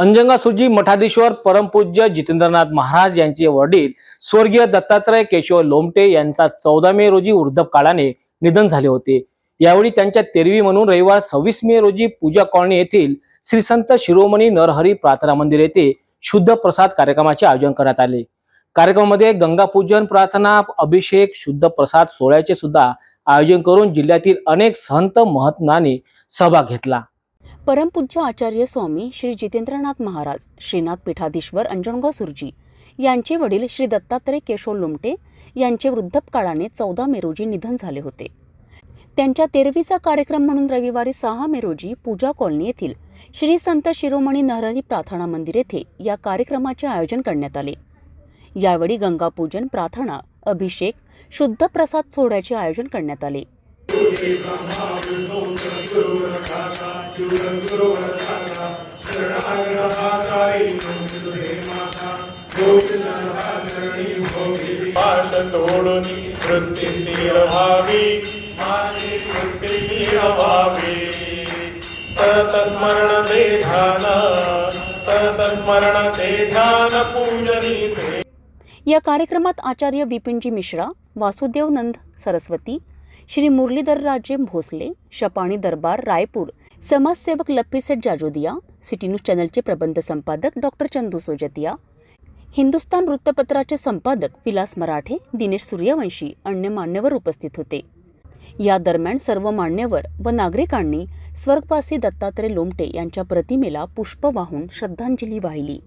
अंजंगासुरजी मठाधीश्वर परमपूज्य जितेंद्रनाथ महाराज यांचे वडील स्वर्गीय दत्तात्रय केशव लोमटे यांचा चौदा मे रोजी वृद्धकाळाने निधन झाले होते. यावेळी त्यांच्या तेरवी म्हणून रविवार सव्वीस मे रोजी पूजा कॉलनी येथील श्री संत शिरोमणी नरहरी प्रार्थना मंदिर येथे शुद्ध प्रसाद कार्यक्रमाचे आयोजन करण्यात आले. कार्यक्रमामध्ये गंगापूजन प्रार्थना अभिषेक शुद्ध प्रसाद सोहळ्याचे सुद्धा आयोजन करून जिल्ह्यातील अनेक संत महत्नाने सहभाग घेतला. परमपूज्य आचार्य स्वामी श्री जितेंद्रनाथ महाराज श्रीनाथ पीठाधीश्वर अंजणगाव सुरजी यांचे वडील श्री दत्तात्रय केशव लोमटे यांचे वृद्धपकाळाने चौदा मे रोजी निधन झाले होते. त्यांच्या तेरवीचा कार्यक्रम म्हणून रविवारी सहा मे रोजी पूजा कॉलनी येथील श्री संत शिरोमणी नहरणी प्रार्थना मंदिर येथे या कार्यक्रमाचे आयोजन करण्यात आले. यावेळी गंगापूजन प्रार्थना अभिषेक शुद्ध प्रसाद सोहळ्याचे आयोजन करण्यात आले. तोडून वृत्ती स्थिर व्हावी माझी वृत्ती स्थिर व्हावी सतत स्मरण ते ध्यान सतत स्मरण ते ध्यान पूजनी या कार्यक्रमात आचार्य विपिनजी मिश्रा वासुदेव नंद सरस्वती श्री मुरलीधर राजे भोसले शपाणी दरबार रायपूर. समाजसेवक लप्पीसेठ जाजोदिया सिटी न्यूज चॅनलचे प्रबंध संपादक डॉक्टर चंदू सोजतिया. हिंदुस्तान वृत्तपत्राचे संपादक विलास मराठे दिनेश सूर्यवंशी अन्य मान्यवर उपस्थित होते. या दरम्यान सर्व मान्यवर व नागरिकांनी स्वर्गवासी दत्तात्रय लोमटे यांच्या प्रतिमेला पुष्प वाहून श्रद्धांजली वाहिली.